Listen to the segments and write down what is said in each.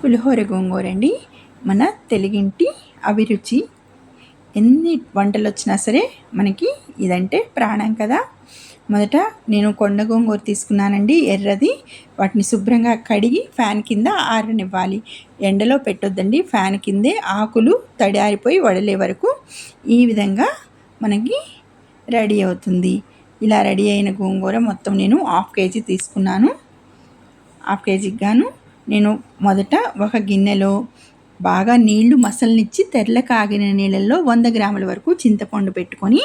పులిహోర గోంగూర అండి మన తెలుగింటి అభిరుచి. ఎన్ని వంటలు వచ్చినా సరే మనకి ఇదంటే ప్రాణం కదా. మొదట నేను కొండ గోంగూర తీసుకున్నానండి ఎర్రది. వాటిని శుభ్రంగా కడిగి ఫ్యాన్ కింద ఆరనివ్వాలి. ఎండలో పెట్టొద్దండి ఫ్యాన్ కిందే ఆకులు తడియారిపోయి వడలే వరకు ఈ విధంగా మనకి రెడీ అవుతుంది. ఇలా రెడీ అయిన గోంగూర మొత్తం నేను హాఫ్ కేజీ తీసుకున్నాను. హాఫ్ కేజీకి గాను నేను మొదట ఒక గిన్నెలో బాగా నీళ్ళు మసలనిచ్చి తెరల కాగిన నీళ్ళల్లో వంద గ్రాముల వరకు చింతపండు పెట్టుకొని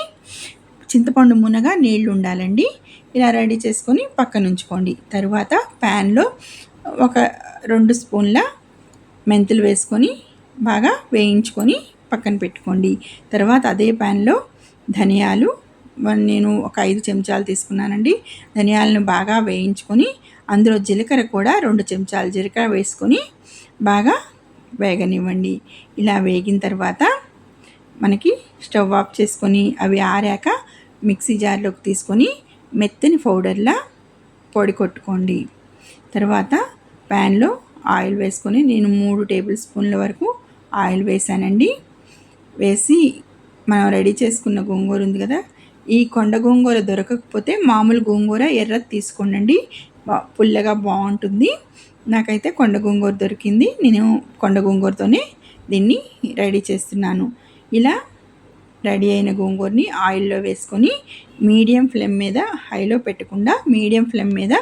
చింతపండు మునగా నీళ్ళు ఉండాలండి. ఇలా రెడీ చేసుకొని పక్కన ఉంచుకోండి. తర్వాత ప్యాన్లో ఒక రెండు స్పూన్ల మెంతులు వేసుకొని బాగా వేయించుకొని పక్కన పెట్టుకోండి. తర్వాత అదే ప్యాన్లో ధనియాలు నేను ఒక ఐదు చెంచాలు తీసుకున్నానండి. ధనియాలను బాగా వేయించుకొని అందులో జీలకర్ర కూడా రెండు చెంచాలు జీలకర్ర వేసుకొని బాగా వేగనివ్వండి. ఇలా వేగిన తర్వాత మనకి స్టవ్ ఆఫ్ చేసుకొని అవి ఆరాక మిక్సీ జార్లోకి తీసుకొని మెత్తని పౌడర్లా పొడి కొట్టుకోండి. తర్వాత ప్యాన్లో ఆయిల్ వేసుకొని నేను మూడు టేబుల్ స్పూన్ల వరకు ఆయిల్ వేసానండి వేసి మనం రెడీ చేసుకున్న గోంగూర ఉంది కదా ఈ కొండ గోంగూర దొరకకపోతే మామూలు గోంగూర ఎర్ర తీసుకోండి పుల్లగా బాగుంటుంది. నాకైతే కొండ గోంగూర దొరికింది. నేను కొండ గోంగూరతోనే దీన్ని రెడీ చేస్తున్నాను. ఇలా రెడీ అయిన గోంగూరని ఆయిల్లో వేసుకొని మీడియం ఫ్లేమ్ మీద హైలో పెట్టకుండా మీడియం ఫ్లేమ్ మీద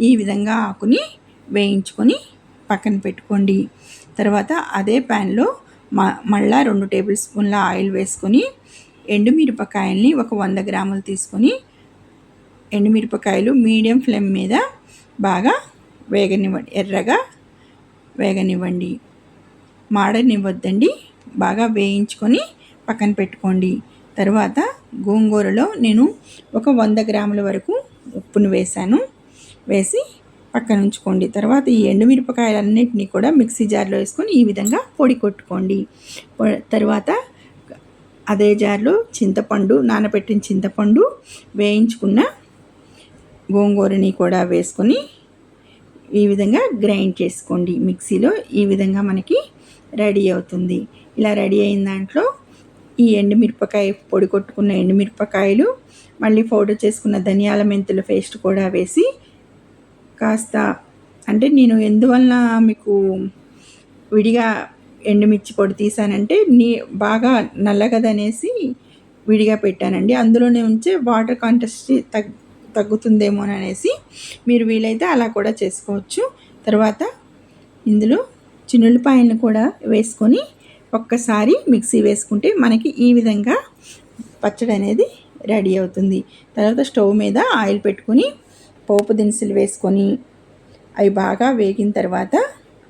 ఈ విధంగా ఆకుని వేయించుకొని పక్కన పెట్టుకోండి. తర్వాత అదే ప్యాన్లో మ మళ్ళా రెండు టేబుల్ స్పూన్ల ఆయిల్ వేసుకొని ఎండుమిరపకాయల్ని ఒక వంద గ్రాములు తీసుకొని ఎండుమిరపకాయలు మీడియం ఫ్లేమ్ మీద బాగా వేగనివ్వండి ఎర్రగా వేగనివ్వండి. మాడనివ్వద్దండి బాగా వేయించుకొని పక్కన పెట్టుకోండి. తర్వాత గోంగూరలో నేను ఒక వంద గ్రాముల వరకు ఉప్పును వేశాను. వేసి పక్కన ఉంచుకోండి. తర్వాత ఈ ఎండుమిరపకాయలన్నింటినీ కూడా మిక్సీ జార్లో వేసుకొని ఈ విధంగా పొడి కొట్టుకోండి. తర్వాత అదే జార్లో చింతపండు నానబెట్టిన చింతపండు వేయించుకున్న గోంగూరని కూడా వేసుకొని ఈ విధంగా గ్రైండ్ చేసుకోండి. మిక్సీలో ఈ విధంగా మనకి రెడీ అవుతుంది. ఇలా రెడీ అయిన దాంట్లో ఈ ఎండుమిరపకాయ పొడి కొట్టుకున్న ఎండుమిరపకాయలు మళ్ళీ పౌడర్ చేసుకున్న ధనియాల మెంతుల పేస్ట్ కూడా వేసి కాస్త అంటే నేను ఎందువలన మీకు విడిగా ఎండుమిర్చి పొడి తీసానంటే నీ బాగా నల్లగదనేసి విడిగా పెట్టానండి. అందులోనే ఉంచే వాటర్ కాంటెస్ట్ తగ్ తగ్గుతుందేమోననేసి మీరు వీలైతే అలా కూడా చేసుకోవచ్చు. తర్వాత ఇందులో చిన్నులపాయలను కూడా వేసుకొని ఒక్కసారి మిక్సీ వేసుకుంటే మనకి ఈ విధంగా పచ్చడి అనేది రెడీ అవుతుంది. తర్వాత స్టవ్ మీద ఆయిల్ పెట్టుకొని పోపు దినుసులు వేసుకొని అవి బాగా వేగిన తర్వాత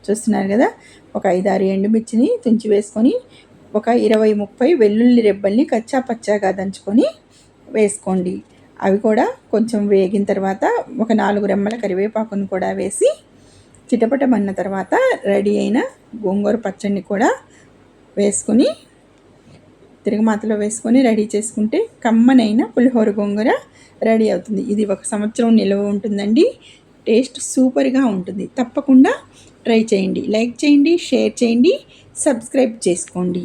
చూస్తున్నారు కదా? ఒక ఐదారు ఎండుమిర్చిని తుంచి వేసుకొని ఒక ఇరవై ముప్పై వెల్లుల్లి రెబ్బల్ని కచ్చా పచ్చాగా దంచుకొని వేసుకోండి. అవి కూడా కొంచెం వేగిన తర్వాత ఒక నాలుగు రెమ్మల కరివేపాకును కూడా వేసి చిటపటమన్న తర్వాత రెడీ అయిన గోంగూర పచ్చడిని కూడా వేసుకొని తిరగమాతలో వేసుకొని రెడీ చేసుకుంటే కమ్మనైన పులిహోర గోంగూర రెడీ అవుతుంది. ఇది ఒక సంవత్సరం నిల్వ ఉంటుందండి. టేస్ట్ సూపర్గా ఉంటుంది. తప్పకుండా ట్రై చేయండి. లైక్ చేయండి షేర్ చేయండి సబ్స్క్రైబ్ చేసుకోండి.